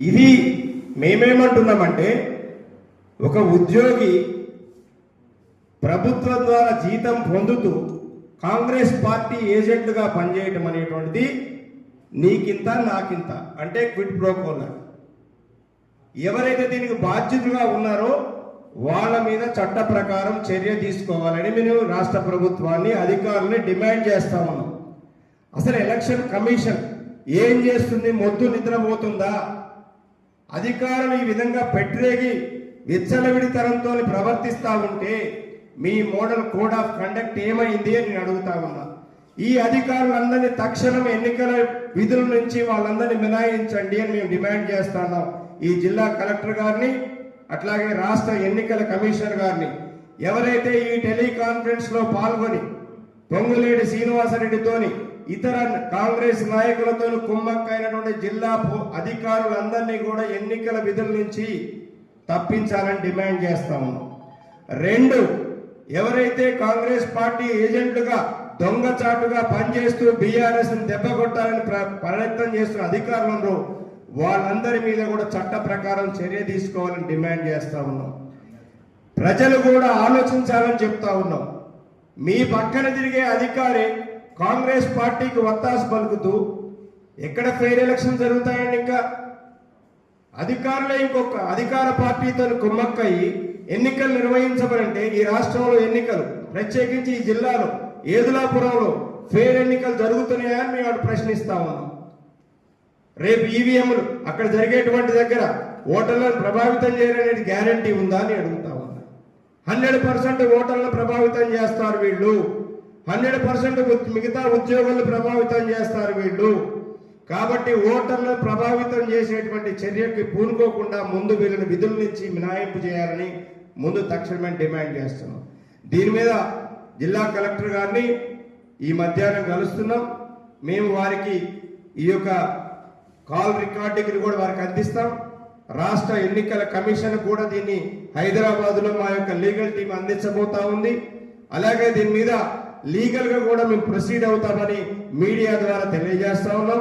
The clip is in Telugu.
ఇది మేమేమంటున్నామంటే ఒక ఉద్యోగి ప్రభుత్వం ద్వారా జీతం పొందుతూ కాంగ్రెస్ పార్టీ ఏజెంట్గా పనిచేయటం అనేటువంటిది నీకింత నాకింత. అంటే క్విట్ ప్రోకోలర్ ఎవరైతే దీనికి బాధ్యతగా ఉన్నారో వాళ్ళ మీద చట్ట ప్రకారం చర్య తీసుకోవాలని మేము రాష్ట్ర ప్రభుత్వాన్ని అధికారులని డిమాండ్ చేస్తా ఉన్నాం. అసలు ఎలక్షన్ కమిషన్ ఏం చేస్తుంది? మొద్దు నిద్రపోతుందా? అధికారులు ఈ విధంగా పెట్టిరేగి విచ్చలవిడితనంతో ప్రవర్తిస్తా ఉంటే మీ మోడల్ కోడ్ ఆఫ్ కండక్ట్ ఏమైంది అని నేను అడుగుతా ఉన్నా. ఈ అధికారులందరినీ తక్షణం ఎన్నికల విధుల నుంచి వాళ్ళందరినీ మినాయించండి అని మేము డిమాండ్ చేస్తున్నాం ఈ జిల్లా కలెక్టర్ గారిని అట్లాగే రాష్ట్ర ఎన్నికల కమిషనర్ గారిని. ఎవరైతే ఈ టెలికాన్ఫరెన్స్లో పాల్గొని పొంగులేడి శ్రీనివాసరెడ్డితోని ఇతర కాంగ్రెస్ నాయకులతో కుమ్మక్కైనటువంటి జిల్లా అధికారులందరినీ కూడా ఎన్నికల విధుల నుంచి తప్పించాలని డిమాండ్ చేస్తా ఉన్నాం. రెండు ఎవరైతే కాంగ్రెస్ పార్టీ ఏజెంట్లుగా దొంగచాటుగా పనిచేస్తూ బీఆర్ఎస్ దెబ్బ కొట్టాలని ప్రయత్నం చేస్తున్న అధికారులు వాళ్ళందరి మీద కూడా చట్ట ప్రకారం చర్య తీసుకోవాలని డిమాండ్ చేస్తా ఉన్నాం. ప్రజలు కూడా ఆలోచించాలని చెప్తా ఉన్నాం. మీ పక్కన తిరిగే అధికారి కాంగ్రెస్ పార్టీకి వత్తాసు పలుకుతూ ఎక్కడ ఫెయిర్ ఎలక్షన్ జరుగుతాయండి ఇంకా అధికారులే ఇంకొక అధికార పార్టీతో కుమ్మక్కయి ఎన్నికలు నిర్వహించబడంటే ఈ రాష్ట్రంలో ఎన్నికలు ప్రత్యేకించి ఈ జిల్లాలో ఏదులాపురంలో ఫెయిర్ ఎన్నికలు జరుగుతున్నాయని మేము ప్రశ్నిస్తా ఉన్నాం. రేపు ఈవీఎంలు అక్కడ జరిగేటువంటి దగ్గర ఓటర్లను ప్రభావితం చేయాలనేది గ్యారంటీ ఉందా అని అడుగుతా ఉన్నా. హండ్రెడ్ పర్సెంట్ ఓటర్లను ప్రభావితం చేస్తారు వీళ్ళు. హండ్రెడ్ పర్సెంట్ మిగతా ఉద్యోగులను ప్రభావితం చేస్తారు వీళ్ళు. కాబట్టి ఓటర్లను ప్రభావితం చేసేటువంటి చర్యకి పూనుకోకుండా ముందు వీళ్ళని విధుల నుంచి మినాయింపు చేయాలని ముందు తక్షణమే డిమాండ్ చేస్తున్నాం. దీని మీద జిల్లా కలెక్టర్ గారిని ఈ మధ్యాహ్నం కలుస్తున్నాం. మేము వారికి ఈ యొక్క కాల్ రికార్డింగ్ కూడా వారికి అందిస్తాం. రాష్ట్ర ఎన్నికల కమిషన్ కూడా దీన్ని హైదరాబాద్లో మా యొక్క లీగల్ టీం అందించబోతా ఉంది. అలాగే దీని మీద లీగల్గా కూడా మేము ప్రొసీడ్ అవుతామని మీడియా ద్వారా తెలియజేస్తా ఉన్నాం.